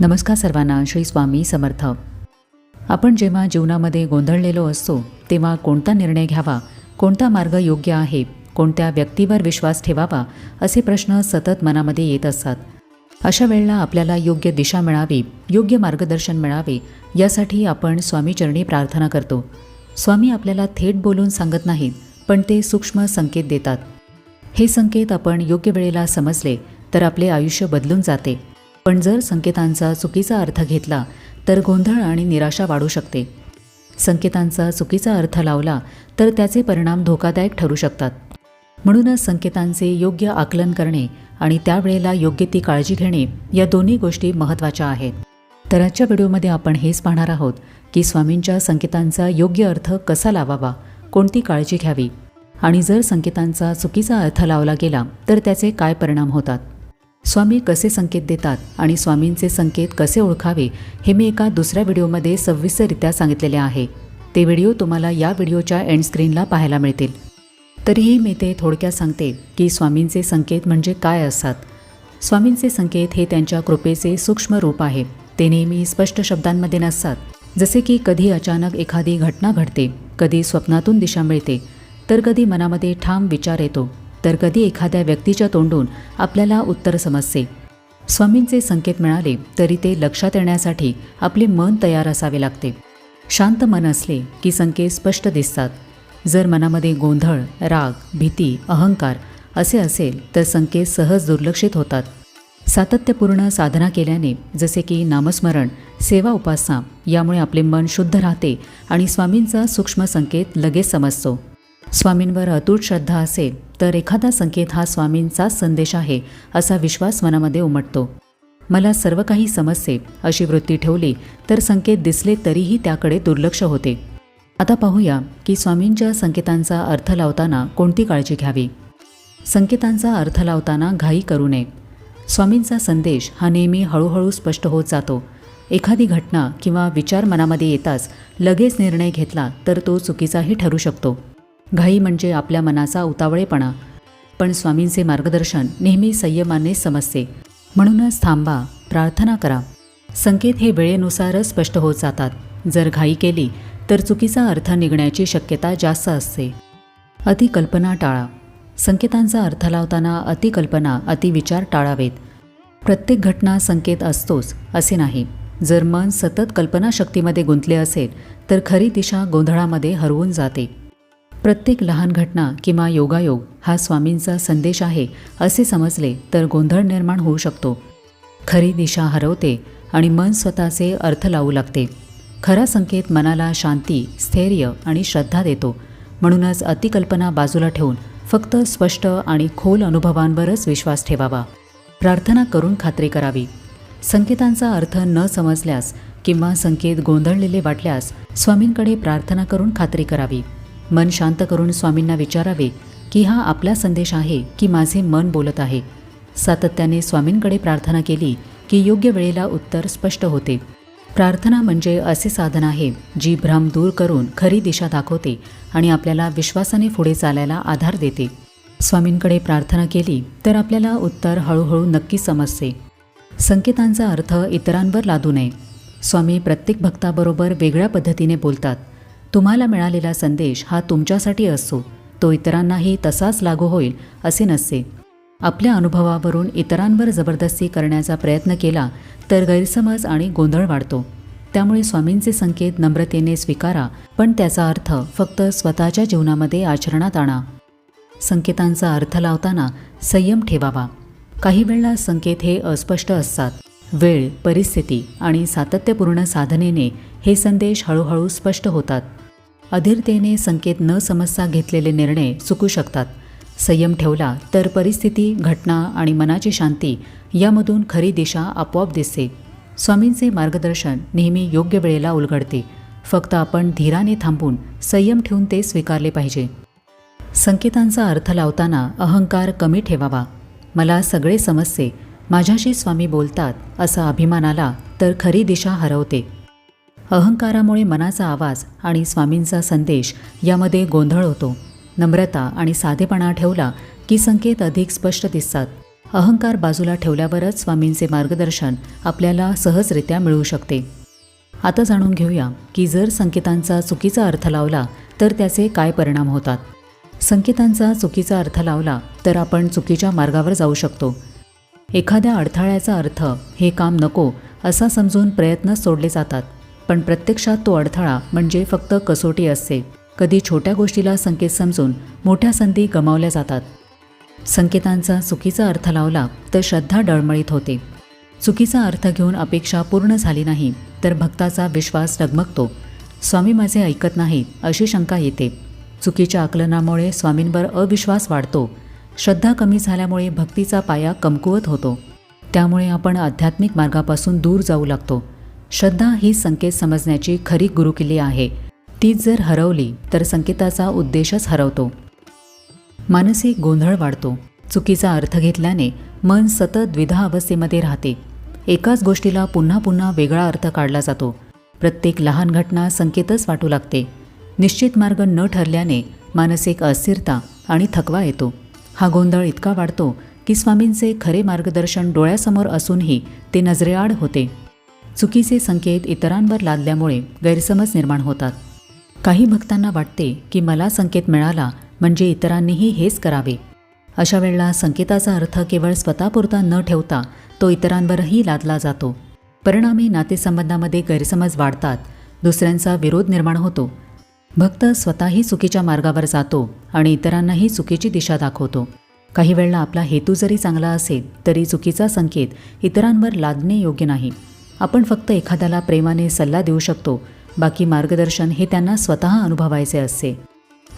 नमस्कार सर्वांना श्री स्वामी समर्थ. आपण जेव्हा जीवनामध्ये गोंधळलेलो असतो तेव्हा कोणता निर्णय घ्यावा कोणता मार्ग योग्य आहे कोणत्या व्यक्तीवर विश्वास ठेवावा असे प्रश्न सतत मनामध्ये येत असतात. अशा वेळेला आपल्याला योग्य दिशा मिळावी योग्य मार्गदर्शन मिळावे यासाठी आपण स्वामीचरणी प्रार्थना करतो. स्वामी आपल्याला थेट बोलून सांगत नाहीत पण ते सूक्ष्म संकेत देतात. हे संकेत आपण योग्य वेळेला समजले तर आपले आयुष्य बदलून जाते. पण जर संकेतांचा चुकीचा अर्थ घेतला तर गोंधळ आणि निराशा वाढू शकते. संकेतांचा चुकीचा अर्थ लावला तर त्याचे परिणाम धोकादायक ठरू शकतात. म्हणूनच संकेतांचे योग्य आकलन करणे आणि त्यावेळेला योग्य ती काळजी घेणे या दोन्ही गोष्टी महत्त्वाच्या आहेत. तर आजच्या व्हिडिओमध्ये आपण हेच पाहणार आहोत की स्वामींच्या संकेतांचा योग्य अर्थ कसा लावावा कोणती काळजी घ्यावी आणि जर संकेतांचा चुकीचा अर्थ लावला गेला तर त्याचे काय परिणाम होतात. स्वामी कसे संकेत देतात आणि स्वामींचे संकेत कसे ओळखावे हे मी एका दुसऱ्या व्हिडिओमध्ये सविस्तररित्या सांगितलेले आहे. ते व्हिडिओ तुम्हाला या व्हिडिओच्या एंड स्क्रीनला पाहायला मिळतील. तरीही मी ते थोडक्यात सांगते की स्वामींचे संकेत म्हणजे काय असतात. स्वामींचे संकेत हे त्यांच्या कृपेचे सूक्ष्म रूप आहे. ते नेहमी स्पष्ट शब्दांमध्ये नसतात. जसे की कधी अचानक एखादी घटना घडते कधी स्वप्नातून दिशा मिळते तर कधी मनामध्ये ठाम विचार येतो. तर कधी एखाद्या व्यक्तीच्या तोंडून आपल्याला उत्तर समजते स्वामींचे संकेत मिळाले तरी ते लक्षात येण्यासाठी आपले मन तयार असावे लागते. शांत मन असले की संकेत स्पष्ट दिसतात. जर मनामध्ये गोंधळ राग भीती अहंकार असे असेल तर संकेत सहज दुर्लक्षित होतात. सातत्यपूर्ण साधना केल्याने जसे की नामस्मरण सेवा उपासना यामुळे आपले मन शुद्ध राहते आणि स्वामींचा सूक्ष्म संकेत लगेच समजतो. स्वामींवर अतूट श्रद्धा असेल तर एखादा संकेत हा स्वामींचाच संदेश आहे असा विश्वास मनामध्ये उमटतो. मला सर्व काही समजते अशी वृत्ती ठेवली तर संकेत दिसले तरीही त्याकडे दुर्लक्ष होते. आता पाहूया की स्वामींच्या संकेतांचा अर्थ लावताना कोणती काळजी घ्यावी? संकेतांचा अर्थ लावताना घाई करू नये. स्वामींचा संदेश हा नेहमी हळूहळू स्पष्ट होत जातो. एखादी घटना किंवा विचार मनामध्ये येताच लगेच निर्णय घेतला तर तो चुकीचाही ठरू शकतो. घाई म्हणजे आपल्या मनाचा उतावळेपणा. पण स्वामींचे मार्गदर्शन नेहमी संयमाने समजते. म्हणूनच थांबा प्रार्थना करा. संकेत हे वेळेनुसारच स्पष्ट होत जातात. जर घाई केली तर चुकीचा अर्थ निघण्याची शक्यता जास्त असते. अतिकल्पना टाळा. संकेतांचा अर्थ लावताना अतिकल्पना अतिविचार टाळावेत. प्रत्येक घटना संकेत असतोच असे नाही. जर मन सतत कल्पनाशक्तीमध्ये गुंतले असेल तर खरी दिशा गोंधळामध्ये हरवून जाते. प्रत्येक लहान घटना किंवा योगायोग हा स्वामींचा संदेश आहे असे समजले तर गोंधळ निर्माण होऊ शकतो. खरी दिशा हरवते आणि मन स्वतःचे अर्थ लावू लागते. खरा संकेत मनाला शांती स्थैर्य आणि श्रद्धा देतो. म्हणूनच अतिकल्पना बाजूला ठेवून फक्त स्पष्ट आणि खोल अनुभवांवरच विश्वास ठेवावा. प्रार्थना करून खात्री करावी. संकेतांचा अर्थ न समजल्यास किंवा संकेत गोंधळलेले वाटल्यास स्वामींकडे प्रार्थना करून खात्री करावी. मन शांत करून स्वामींना विचारावे की हा आपला संदेश आहे की माझे मन बोलत आहे. सातत्याने स्वामींकडे प्रार्थना केली की योग्य वेळेला उत्तर स्पष्ट होते. प्रार्थना म्हणजे असे साधन आहे जी भ्रम दूर करून खरी दिशा दाखवते आणि आपल्याला विश्वासाने पुढे चालायला आधार देते. स्वामींकडे प्रार्थना केली तर आपल्याला उत्तर हळूहळू नक्की समजते. संकेतांचा अर्थ इतरांवर लादू नये. स्वामी प्रत्येक भक्ताबरोबर वेगळ्या पद्धतीने बोलतात. तुम्हाला मिळालेला संदेश हा तुमच्यासाठी असतो तो इतरांनाही तसाच लागू होईल असे नसते. आपल्या अनुभवावरून इतरांवर जबरदस्ती करण्याचा प्रयत्न केला तर गैरसमज आणि गोंधळ वाढतो. त्यामुळे स्वामींचे संकेत नम्रतेने स्वीकारा पण त्याचा अर्थ फक्त स्वतःच्या जीवनामध्ये आचरणात आणा. संकेतांचा अर्थ लावताना संयम ठेवावा. काही वेळेला संकेत हे अस्पष्ट असतात. वेळ परिस्थिती आणि सातत्यपूर्ण साधनेने हे संदेश हळूहळू स्पष्ट होतात. अधीरतेने संकेत न समजता घेतलेले निर्णय चुकू शकतात. संयम ठेवला तर परिस्थिती घटना आणि मनाची शांती यामधून खरी दिशा आपोआप दिसते. स्वामींचे मार्गदर्शन नेहमी योग्य वेळेला उलगडते. फक्त आपण धीराने थांबून संयम ठेवून ते स्वीकारले पाहिजे. संकेतांचा अर्थ लावताना अहंकार कमी ठेवावा. मला सगळे समजते. माझ्याशी स्वामी बोलतात असा अभिमान आला तर खरी दिशा हरवते. अहंकारामुळे मनाचा आवाज आणि स्वामींचा संदेश यामध्ये गोंधळ होतो. नम्रता आणि साधेपणा ठेवला की संकेत अधिक स्पष्ट दिसतात. अहंकार बाजूला ठेवल्यावरच स्वामींचे मार्गदर्शन आपल्याला सहजरित्या मिळू शकते. आता जाणून घेऊया की जर संकेतांचा चुकीचा अर्थ लावला तर त्याचे काय परिणाम होतात? संकेतांचा चुकीचा अर्थ लावला तर आपण चुकीच्या मार्गावर जाऊ शकतो. एखाद्या अडथळ्याचा अर्थ हे काम नको असा समजून प्रयत्न सोडले जातात. पण प्रत्यक्षात तो अडथळा म्हणजे फक्त कसोटी असते. कधी छोट्या गोष्टीला संकेत समजून मोठ्या संधी गमावल्या जातात. संकेतांचा चुकीचा अर्थ लावला तर श्रद्धा डळमळीत होते. चुकीचा अर्थ घेऊन अपेक्षा पूर्ण झाली नाही तर भक्ताचा विश्वास डगमगतो. स्वामी माझे ऐकत नाहीत अशी शंका येते. चुकीच्या आकलनामुळे स्वामींवर अविश्वास वाढतो. श्रद्धा कमी झाल्यामुळे भक्तीचा पाया कमकुवत होतो. त्यामुळे आपण आध्यात्मिक मार्गापासून दूर जाऊ लागतो. श्रद्धा ही संकेत समजण्याची खरी गुरुकिल्ली आहे. तीच जर हरवली तर संकेताचा उद्देशच हरवतो. मानसिक गोंधळ वाढतो. चुकीचा अर्थ घेतल्याने मन सतत द्विधा अवस्थेमध्ये राहते. एकाच गोष्टीला पुन्हा पुन्हा वेगळा अर्थ काढला जातो. प्रत्येक लहान घटना संकेतच वाटू लागते. निश्चित मार्ग न ठरल्याने मानसिक अस्थिरता आणि थकवा येतो. हा गोंधळ इतका वाढतो की स्वामींचे खरे मार्गदर्शन डोळ्यासमोर असूनही ते नजरेआड होते. चुकीचे संकेत इतरांवर लादल्यामुळे गैरसमज निर्माण होतात. काही भक्तांना वाटते की मला संकेत मिळाला म्हणजे इतरांनीही हेच करावे. अशा वेळेला संकेताचा अर्थ केवळ स्वतःपुरता न ठेवता तो इतरांवरही लादला जातो. परिणामी नातेसंबंधामध्ये गैरसमज वाढतात दुसऱ्यांचा विरोध निर्माण होतो. भक्त स्वतःही चुकीच्या मार्गावर जातो आणि इतरांनाही चुकीची दिशा दाखवतो. काही वेळेला आपला हेतू जरी चांगला असेल तरी चुकीचा संकेत इतरांवर लादणे योग्य नाही. आपण फक्त एखाद्याला प्रेमाने सल्ला देऊ शकतो. बाकी मार्गदर्शन हे त्यांना स्वतः अनुभवायचे असते.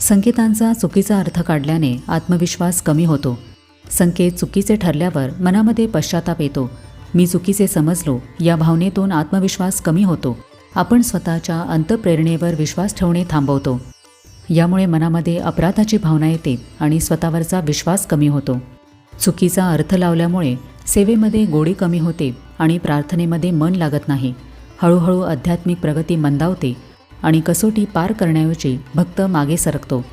संकेतांचा चुकीचा अर्थ काढल्याने आत्मविश्वास कमी होतो. संकेत चुकीचे ठरल्यावर मनामध्ये पश्चाताप येतो. मी चुकीचे समजलो या भावनेतून आत्मविश्वास कमी होतो. आपण स्वतःच्या अंतप्रेरणेवर विश्वास ठेवणे थांबवतो. यामुळे मनामध्ये अपराधाची भावना येते आणि स्वतःवरचा विश्वास कमी होतो. चुकीचा अर्थ लावल्यामुळे सेवेमध्ये गोडी कमी होते आणि प्रार्थनेमध्ये मन लागत नाही. हळूहळू आध्यात्मिक प्रगती मंदावते आणि कसोटी पार करण्याऐवजी भक्त मागे सरकतो.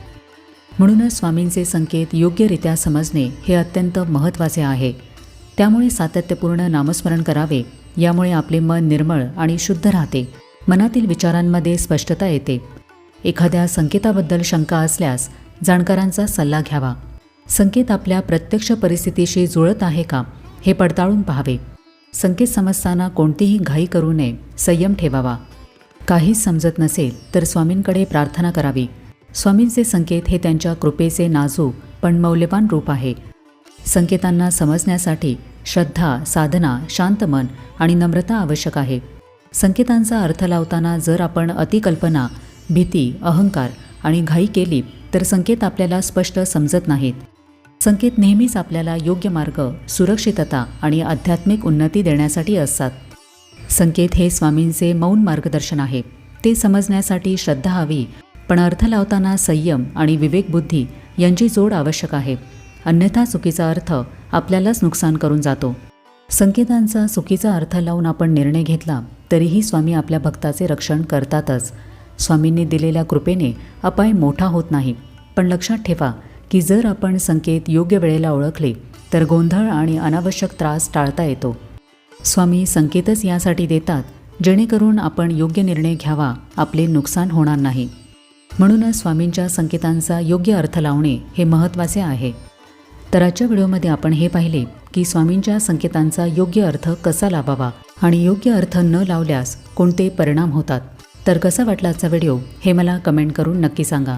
म्हणूनच स्वामींचे संकेत योग्यरित्या समजणे हे अत्यंत महत्त्वाचे आहे. त्यामुळे सातत्यपूर्ण नामस्मरण करावे यामुळे आपले मन निर्मळ आणि शुद्ध राहते. मनातील विचारांमध्ये स्पष्टता येते. एखाद्या संकेताबद्दल शंका असल्यास जाणकारांचा सल्ला घ्यावा. संकेत आपल्या प्रत्यक्ष परिस्थितीशी जुळत आहे का हे पडताळून पाहावे. संकेत समजताना कोणतीही घाई करू नये संयम ठेवावा. काहीच समजत नसेल तर स्वामींकडे प्रार्थना करावी. स्वामींचे संकेत हे त्यांच्या कृपेचे नाजूक पण मौल्यवान रूप आहे. संकेतांना समजण्यासाठी श्रद्धा साधना शांत मन आणि नम्रता आवश्यक आहे. संकेतांचा अर्थ लावताना जर आपण अतिकल्पना भीती अहंकार आणि घाई केली तर संकेत आपल्याला स्पष्ट समजत नाहीत. संकेत नेहमीच आपल्याला योग्य मार्ग सुरक्षितता आणि आध्यात्मिक उन्नती देण्यासाठी असतात. संकेत हे स्वामींचे मौन मार्गदर्शन आहे. ते समजण्यासाठी श्रद्धा हवी पण अर्थ लावताना संयम आणि विवेकबुद्धी यांची जोड आवश्यक आहे. अन्यथा चुकीचा अर्थ आपल्यालाच नुकसान करून जातो. संकेतांचा चुकीचा अर्थ लावून आपण निर्णय घेतला तरीही स्वामी आपल्या भक्ताचे रक्षण करतातच. स्वामींनी दिलेल्या कृपेने अपाय मोठा होत नाही. पण लक्षात ठेवा की जर आपण संकेत योग्य वेळेला ओळखले तर गोंधळ आणि अनावश्यक त्रास टाळता येतो. स्वामी संकेतच यासाठी देतात जेणेकरून आपण योग्य निर्णय घ्यावा आपले नुकसान होणार नाही. म्हणूनच स्वामींच्या संकेतांचा योग्य अर्थ लावणे हे महत्त्वाचे आहे. तर आजच्या व्हिडिओमध्ये आपण हे पाहिले की स्वामींच्या संकेतांचा योग्य अर्थ कसा लावावा आणि योग्य अर्थ न लावल्यास कोणते परिणाम होतात. तर कसा वाटला आजचा व्हिडिओ हे मला कमेंट करून नक्की सांगा.